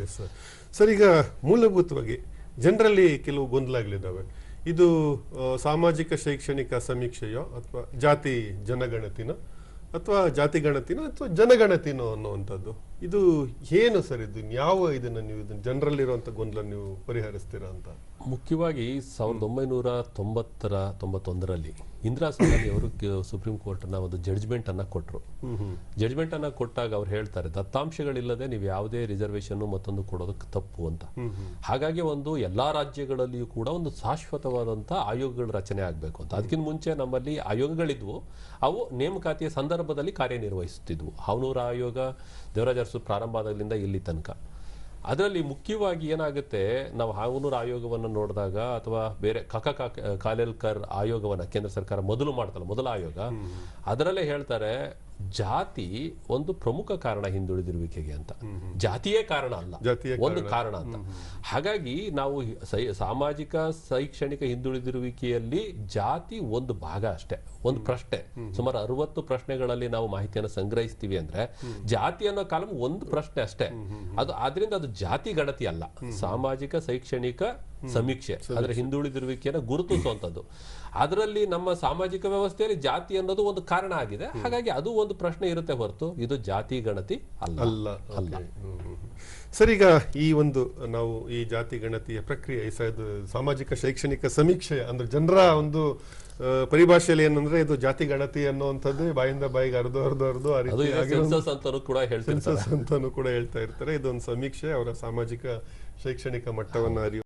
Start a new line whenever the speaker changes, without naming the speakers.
Yes sir sir ಈಗ ಮೂಲಭೂತವಾಗಿ ಜನರಲ್ಲಿ ಕೆಲವು ಗೊಂದಲಗಳಿದ್ದಾವೆ. ಇದು ಸಾಮಾಜಿಕ ಶೈಕ್ಷಣಿಕ ಸಮೀಕ್ಷೆಯೋ ಅಥವಾ ಜಾತಿ ಜನಗಣತಿನೋ ಅಥವಾ ಜಾತಿ ಗಣತಿನೋ ಅಥವಾ ಜನಗಣತಿನೋ ಅನ್ನುವಂಥದ್ದು? ಇದು ಏನು ಸರ್ ಇದು? ಯಾವ ಇದನ್ನ ನೀವು ಇದನ್ನ ಜನರಲ್ಲಿರುವಂಥ ಗೊಂದಲ ನೀವು ಪರಿಹರಿಸ್ತೀರಾ ಅಂತ?
ಮುಖ್ಯವಾಗಿ ಸಾವಿರದ ಒಂಬೈನೂರ ತೊಂಬತ್ತರ ತೊಂಬತ್ತೊಂದರಲ್ಲಿ ಇಂದಿರಾ ಗಾಂಧಿ ಅವರು ಸುಪ್ರೀಂ ಕೋರ್ಟ್ನ ಒಂದು ಜಡ್ಜ್ಮೆಂಟ್ ಅನ್ನ ಕೊಟ್ಟರು ಜಡ್ಜ್ಮೆಂಟ್ ಅನ್ನ ಕೊಟ್ಟಾಗ ಅವ್ರು ಹೇಳ್ತಾರೆ ದತ್ತಾಂಶಗಳಿಲ್ಲದೆ ನೀವು ಯಾವುದೇ ರಿಸರ್ವೇಷನ್ ಮತ್ತೊಂದು ಕೊಡೋದಕ್ಕೆ ತಪ್ಪು ಅಂತ. ಹಾಗಾಗಿ ಒಂದು ಎಲ್ಲಾ ರಾಜ್ಯಗಳಲ್ಲಿಯೂ ಕೂಡ ಒಂದು ಶಾಶ್ವತವಾದಂಥ ಆಯೋಗಗಳ ರಚನೆ ಆಗಬೇಕು ಅಂತ. ಅದಕ್ಕಿಂತ ಮುಂಚೆ ನಮ್ಮಲ್ಲಿ ಆಯೋಗಗಳಿದ್ವು ಅವು ನೇಮಕಾತಿಯ ಸಂದರ್ಭದಲ್ಲಿ ಕಾರ್ಯನಿರ್ವಹಿಸುತ್ತಿದ್ವು ಹಾವನೂರ ಆಯೋಗ ದೇವರಾಜ ಅರಸು ಪ್ರಾರಂಭ ಆದಾಗಲಿಂದ ಇಲ್ಲಿ ತನಕ. ಅದರಲ್ಲಿ ಮುಖ್ಯವಾಗಿ ಏನಾಗುತ್ತೆ ನಾವು ಹಾವನೂರು ಆಯೋಗವನ್ನು ನೋಡಿದಾಗ ಅಥವಾ ಬೇರೆ ಕಕ ಕಾಕ- ಕಾಲೇಲ್ಕರ್ ಆಯೋಗವನ್ನ ಕೇಂದ್ರ ಸರ್ಕಾರ ಮೊದಲು ಮಾಡ್ತಲ್ಲ ಮೊದಲ ಆಯೋಗ ಅದರಲ್ಲೇ ಹೇಳ್ತಾರೆ ಜಾತಿ ಒಂದು ಪ್ರಮುಖ ಕಾರಣ ಹಿಂದುಳಿದಿರುವಿಕೆಗೆ ಅಂತ. ಜಾತಿಯೇ ಕಾರಣ ಅಲ್ಲ. ಒಂದು ಕಾರಣ ಅಂತ. ಹಾಗಾಗಿ ನಾವು ಸಾಮಾಜಿಕ ಶೈಕ್ಷಣಿಕ ಹಿಂದುಳಿದಿರುವಿಕೆಯಲ್ಲಿ ಜಾತಿ ಒಂದು ಭಾಗ ಅಷ್ಟೇ ಒಂದು ಪ್ರಶ್ನೆ. ಸುಮಾರು ಅರವತ್ತು ಪ್ರಶ್ನೆಗಳಲ್ಲಿ ನಾವು ಮಾಹಿತಿಯನ್ನು ಸಂಗ್ರಹಿಸ್ತೀವಿ ಅಂದ್ರೆ ಜಾತಿ ಅನ್ನೋ ಕಾಲಂ ಒಂದು ಪ್ರಶ್ನೆ ಅಷ್ಟೇ. ಅದು ಆದ್ರಿಂದ ಅದು ಜಾತಿ ಗಣತಿ ಅಲ್ಲ. ಸಾಮಾಜಿಕ ಶೈಕ್ಷಣಿಕ ಸಮೀಕ್ಷೆ ಅಂದ್ರೆ ಹಿಂದುಳಿದಿರುವಿಕೆಯನ್ನು ಗುರುತಿಸುವಂತದ್ದು ಅದರಲ್ಲಿ ನಮ್ಮ ಸಾಮಾಜಿಕ ವ್ಯವಸ್ಥೆಯಲ್ಲಿ ಜಾತಿ ಅನ್ನೋದು ಒಂದು ಕಾರಣ ಆಗಿದೆ. ಹಾಗಾಗಿ ಅದು ಒಂದು ಪ್ರಶ್ನೆ ಇರುತ್ತೆ ಹೊರತು ಇದು ಜಾತಿ ಗಣತಿ ಅಲ್ಲ.
ಅಲ್ಲ. ಸರ್ ಈಗ ಈ ಒಂದು ನಾವು ಈ ಜಾತಿ ಗಣತಿಯ ಪ್ರಕ್ರಿಯೆ ಇದು ಸಾಮಾಜಿಕ ಶೈಕ್ಷಣಿಕ ಸಮೀಕ್ಷೆ ಅಂದ್ರೆ ಜನರ ಒಂದು ಪರಿಭಾಷೆಯಲ್ಲಿ ಏನಂದ್ರೆ ಇದು ಜಾತಿ ಗಣತಿ ಅನ್ನುವಂಥದ್ದು ಬಾಯಿಂದ ಬಾಯಿಗೆ
ಅರ್ಧ ಅರ್ಧ
ಅರ್ಧ ಅಂತಾನು ಕೂಡ ಹೇಳ್ತಾ ಇರ್ತಾರೆ. ಇದೊಂದು ಸಮೀಕ್ಷೆ ಅವರ ಸಾಮಾಜಿಕ ಶೈಕ್ಷಣಿಕ ಮಟ್ಟವನ್ನ ಅರಿಯುವ